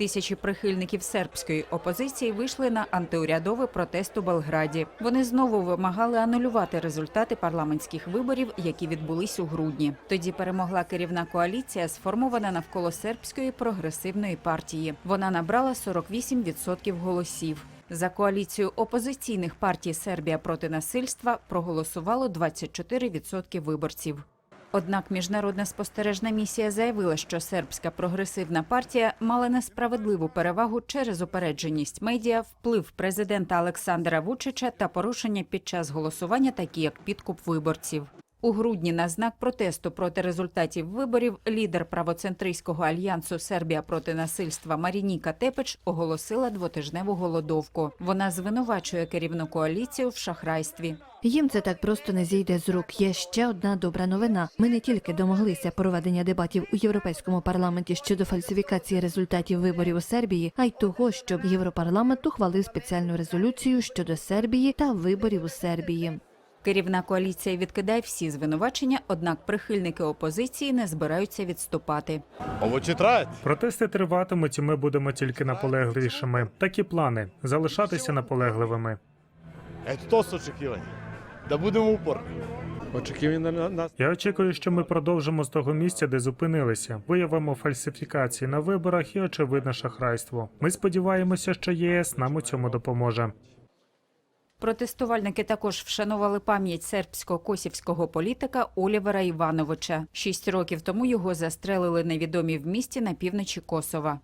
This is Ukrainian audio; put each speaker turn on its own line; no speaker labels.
Тисячі прихильників сербської опозиції вийшли на антиурядовий протест у Белграді. Вони знову вимагали анулювати результати парламентських виборів, які відбулись у грудні. Тоді перемогла керівна коаліція, сформована навколо сербської прогресивної партії. Вона набрала 48% голосів. За коаліцію опозиційних партій Сербія проти насильства проголосувало 24% виборців. Однак міжнародна спостережна місія заявила, що сербська прогресивна партія мала несправедливу перевагу через упередженість медіа, вплив президента Олександра Вучича та порушення під час голосування, такі як підкуп виборців. У грудні на знак протесту проти результатів виборів лідер правоцентристського альянсу Сербія проти насильства Марініка Тепич оголосила двотижневу голодовку. Вона звинувачує керівну коаліцію в шахрайстві.
Їм це так просто не зійде з рук. Є ще одна добра новина. Ми не тільки домоглися проведення дебатів у європейському парламенті щодо фальсифікації результатів виборів у Сербії, а й того, щоб Європарламент ухвалив спеціальну резолюцію щодо Сербії та виборів у Сербії.
Керівна коаліція відкидає всі звинувачення, однак прихильники опозиції не збираються відступати.
Će.
Протести триватимуть, і ми будемо тільки наполегливішими. Такі плани залишатися наполегливими.
Eto, to su budemo uporni.
Očekivanja
Я очікую, що ми продовжимо з того місця, де зупинилися. Виявимо фальсифікації на виборах і очевидне шахрайство. Ми сподіваємося, що ЄС нам у цьому допоможе.
Протестувальники також вшанували пам'ять сербсько-косівського політика Олівера Івановича. Шість років тому його застрелили невідомі в місті на півночі Косова.